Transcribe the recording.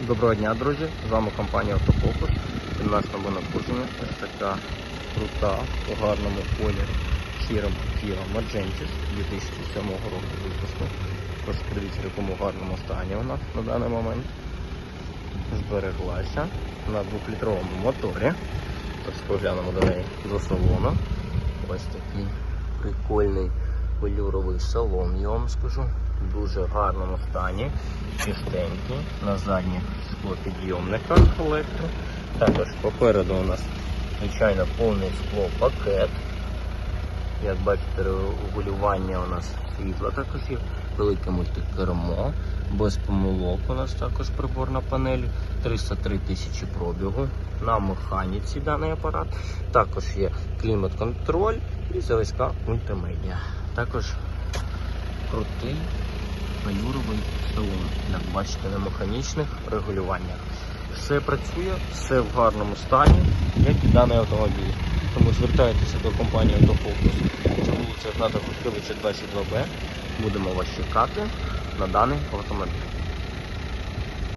Доброго дня, друзі! З вами компанія Автофокус. В нас на надходження ось така крута у гарному кольорі сіром Kia Magentis 2007 року випуску. Ось подивіться, в якому гарному стані у нас на даний момент. Збереглася на двохлітровому моторі. Ось поглянемо до неї до салону. Ось такий прикольний велюровий салон, я вам скажу. В дуже гарному стані. Чистенький. На задніх склопідйомниках електро. Також попереду у нас, звичайно, повний скло пакет. Як бачите, регулювання у нас світла також є, велике мультикермо, без помилок у нас також приборна панель, 303 тисячі пробігу на механіці даний апарат. Також є клімат-контроль і зависька мультимедіа. Також крутий велюровий салон, як бачите, на механічних регулюваннях. Все працює, все в гарному стані, як і даний автомобіль. Тому звертайтеся до компанії Автофокус. Це вулиця Гната Кушкевича 22Б. Будемо вас чекати на даний автомобіль.